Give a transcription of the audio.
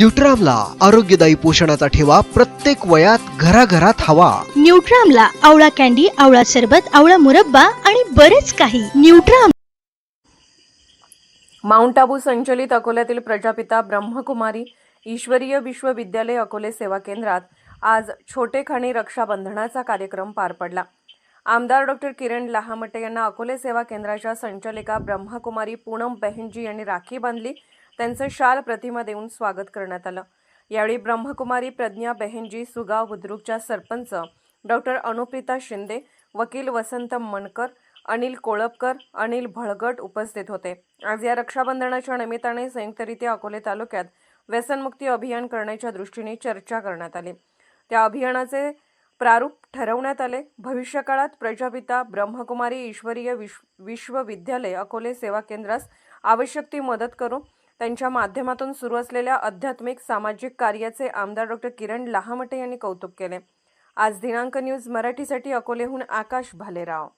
न्यूट्रामला आरोग्यदायी पोषणाचा ठेवा प्रत्येक वयात घराघरात हवा. न्यूट्रामला आवळा कॅन्डी आवळा सरबत आवळा मुरब्बा आणि बरेच काही. न्यूट्राम माउंट आबू संचलित अकोल्यातील प्रजापिता ब्रह्मकुमारी ईश्वरीय विश्वविद्यालय अकोले सेवा केंद्रात आज छोटेखानी रक्षाबंधनाचा कार्यक्रम पार पडला. आमदार डॉक्टर किरण लहामटे यांना अकोले सेवा केंद्राच्या संचालिका ब्रह्मकुमारी पूनम बहिनजी यांनी राखी बांधली त्यांचं शाल प्रतिमा देऊन स्वागत करण्यात आलं. यावेळी ब्रह्मकुमारी प्रज्ञा बेहेनजी सुगाव बुद्रुकच्या सरपंच डॉक्टर अनुप्रिता शिंदे वकील वसंत मनकर अनिल कोळपकर अनिल भळगट उपस्थित होते. आज या रक्षाबंधनाच्या निमित्ताने संयुक्तरित्या अकोले तालुक्यात व्यसनमुक्ती अभियान करण्याच्या दृष्टीने चर्चा करण्यात आली. त्या अभियानाचे प्रारूप ठरवण्यात आले. भविष्यकाळात प्रजापिता ब्रह्मकुमारी ईश्वरीय विश्व विश्वविद्यालय अकोले सेवा केंद्रास आवश्यक ती मदत करू. त्यांच्या माध्यमातून सुरू असलेल्या आध्यात्मिक सामाजिक कार्याचे आमदार डॉक्टर किरण लहामटे यांनी कौतुक केले. आज दिनांक न्यूज मराठीसाठी अकोलेहून आकाश भालेराव.